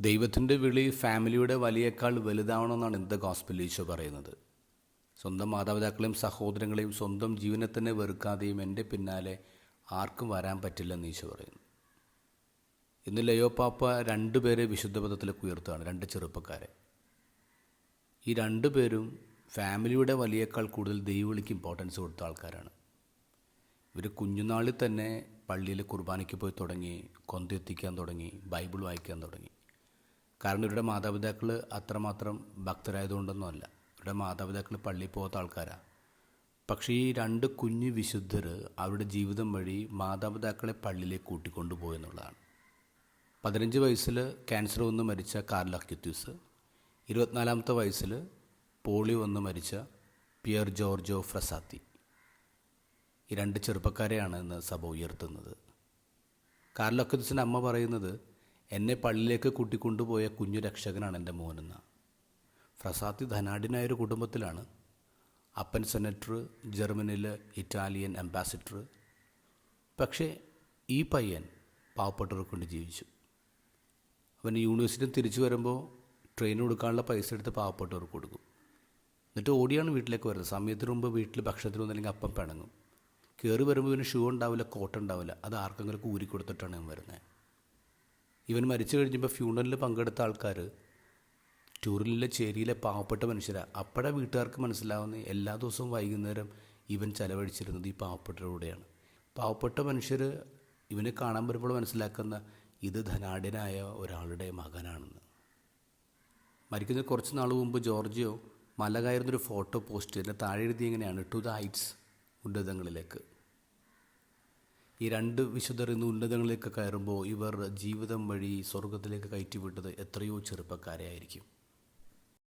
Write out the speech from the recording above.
ദൈവത്തിന്റെ വിളി ഫാമിലിയുടെ വലിയേക്കാൾ വലുതാവണമെന്നാണ് ഇന്നത്തെ ഗോസ്പിൽ ഈശോ പറയുന്നത്. സ്വന്തം മാതാപിതാക്കളെയും സഹോദരങ്ങളെയും സ്വന്തം ജീവനെ തന്നെ വെറുക്കാതെയും എന്റെ പിന്നാലെ ആർക്കും വരാൻ പറ്റില്ലെന്ന് ഈശോ പറയുന്നു. ഇന്ന് ലയോ പാപ്പ രണ്ടുപേരെ വിശുദ്ധ പദത്തിലേക്ക് ഉയർത്തുകയാണ് രണ്ട് ചെറുപ്പക്കാരെ. ഈ രണ്ടു പേരും ഫാമിലിയുടെ വലിയേക്കാൾ കൂടുതൽ ദൈവവിളിക്ക് ഇമ്പോർട്ടൻസ് കൊടുത്ത ആൾക്കാരാണ്. ഇവർ കുഞ്ഞുനാളിൽ തന്നെ പള്ളിയിൽ കുർബാനയ്ക്ക് പോയി തുടങ്ങി കൊന്തെത്തിക്കാൻ തുടങ്ങി ബൈബിൾ വായിക്കാൻ തുടങ്ങി. കാരണം ഇവരുടെ മാതാപിതാക്കൾ അത്രമാത്രം ഭക്തരായതുകൊണ്ടൊന്നും അല്ല ഇവരുടെ മാതാപിതാക്കൾ പള്ളിയിൽ പോകാത്ത ആൾക്കാരാണ് പക്ഷേ ഈ രണ്ട് കുഞ്ഞു വിശുദ്ധർ അവരുടെ ജീവിതം വഴി മാതാപിതാക്കളെ പള്ളിയിലേക്ക് കൂട്ടിക്കൊണ്ടുപോയി എന്നുള്ളതാണ്. പതിനഞ്ച് വയസ്സിൽ ക്യാൻസർ വന്ന് മരിച്ച കാർല അക്യുത്യൂസ് ഇരുപത്തിനാലാമത്തെ വയസ്സിൽ പോളിയോ വന്ന് മരിച്ച പിയർ ജോർജോ ഫ്രസാത്തി. ഈ രണ്ട് ചെറുപ്പക്കാരെയാണ് ഇന്ന് സഭ ഉയർത്തുന്നത്. കാർൽ അക്യുത്യൂസിന്റെ അമ്മ പറയുന്നത് എന്നെ പള്ളിയിലേക്ക് കൂട്ടിക്കൊണ്ടുപോയ കുഞ്ഞു രക്ഷകനാണ് എന്റെ മോനെന്ന്. ഫ്രസാത്തി ധനാഢ്യനായൊരു കുടുംബത്തിലാണ്. അപ്പൻ സെനറ്റർ ജർമ്മനിയിലെ ഇറ്റാലിയൻ അംബാസിഡർ. പക്ഷേ ഈ പയ്യൻ പാവപ്പെട്ടവർക്ക് കൊണ്ട് ജീവിച്ചു. അവൻ യൂണിവേഴ്സിറ്റി തിരിച്ചു വരുമ്പോൾ ട്രെയിൻ കൊടുക്കാനുള്ള പൈസ എടുത്ത് പാവപ്പെട്ടവർക്ക് കൊടുക്കും. എന്നിട്ട് ഓടിയാണ് വീട്ടിലേക്ക് വരുന്നത്. സമയത്തിന് മുമ്പ് വീട്ടിൽ ഭക്ഷണത്തിന് വന്നില്ലെങ്കിൽ അപ്പം പിണങ്ങും. കയറി വരുമ്പോൾ ഇവന് ഷൂ ഉണ്ടാവില്ല കോട്ട് ഉണ്ടാവില്ല. അത് ആർക്കെങ്കിലും ഊരി കൊടുത്തിട്ടാണ് ഇവൻ വരുന്നത്. ഇവൻ മരിച്ചു കഴിഞ്ഞപ്പോൾ ഫ്യൂണലിൽ പങ്കെടുത്ത ആൾക്കാർ ടൂറിലെ ചേരിയിലെ പാവപ്പെട്ട മനുഷ്യരാണ് അപ്പോഴാണ് വീട്ടുകാർക്ക് മനസ്സിലാവുന്ന എല്ലാ ദിവസവും വൈകുന്നേരം ഇവൻ ചെലവഴിച്ചിരുന്നത് ഈ പാവപ്പെട്ടവരുടെയാണ്. പാവപ്പെട്ട മനുഷ്യർ ഇവനെ കാണാൻ വരുമ്പോൾ മനസ്സിലാക്കുന്ന ഇത് ധനാഢ്യനായ ഒരാളുടെ മകനാണെന്ന്. മരിക്കുന്ന കുറച്ച് നാൾ മുമ്പ് ജോർജിയോ മല കയറുന്നൊരു ഫോട്ടോ പോസ്റ്റ് ചെയ്തിട്ട് താഴെ എഴുതി എങ്ങനെയാണ് ടു ദ ഹൈറ്റ്സ് ഉന്നതങ്ങളിലേക്ക് ഈ രണ്ട് വിശുദ്ധർ ഇന്ന് ഉന്നതങ്ങളിലേക്ക് കയറുമ്പോൾ ഇവർ ജീവിതം വഴി സ്വർഗത്തിലേക്ക് കയറ്റിവിട്ടത് എത്രയോ ചെറുപ്പക്കാരെ ആയിരിക്കും.